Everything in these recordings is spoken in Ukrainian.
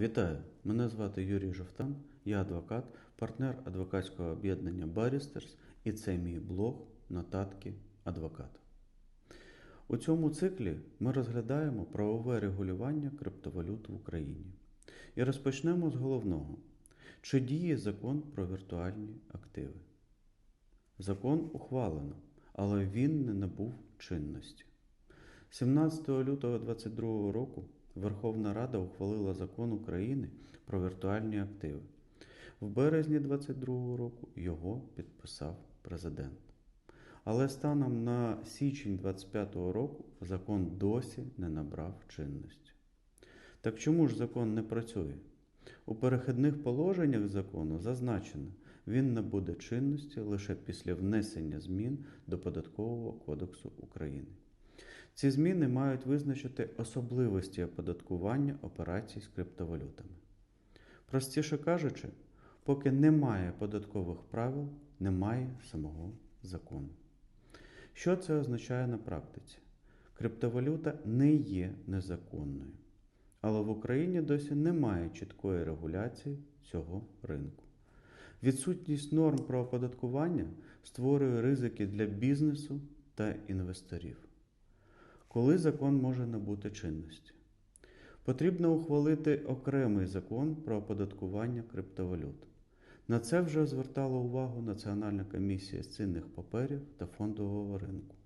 Вітаю! Мене звати Юрій Жовтан, я адвокат, партнер адвокатського об'єднання Barristers і це мій блог Нотатки адвоката. У цьому циклі ми розглядаємо правове регулювання криптовалют в Україні. І розпочнемо з головного: чи діє закон про віртуальні активи? Закон ухвалено, але він не набув чинності. 17 лютого 2022 року Верховна Рада ухвалила закон України про віртуальні активи. В березні 2022 року його підписав президент. Але станом на січень 2025 року закон досі не набрав чинності. Так чому ж закон не працює? У перехідних положеннях закону зазначено, він набуде чинності лише після внесення змін до Податкового кодексу України. Ці зміни мають визначити особливості оподаткування операцій з криптовалютами. Простіше кажучи, поки немає податкових правил, немає самого закону. Що це означає на практиці? Криптовалюта не є незаконною, але в Україні досі немає чіткої регуляції цього ринку. Відсутність норм про оподаткування створює ризики для бізнесу та інвесторів. Коли закон може набути чинності? Потрібно ухвалити окремий закон про оподаткування криптовалют. На це вже звертала увагу Національна комісія з цінних паперів та фондового ринку.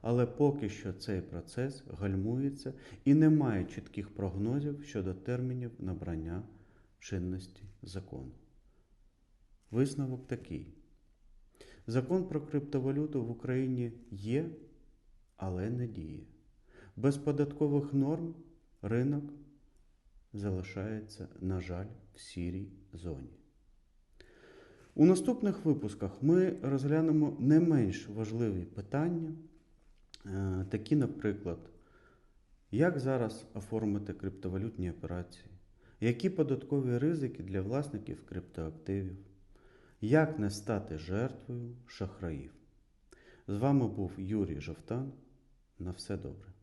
Але поки що цей процес гальмується і немає чітких прогнозів щодо термінів набрання чинності закону. Висновок такий: закон про криптовалюту в Україні є, але не діє. Без податкових норм ринок залишається, на жаль, в сірій зоні. У наступних випусках ми розглянемо не менш важливі питання, е, такі, наприклад, як зараз оформити криптовалютні операції, які податкові ризики для власників криптоактивів, як не стати жертвою шахраїв. З вами був Юрій Жовтан. На все добре.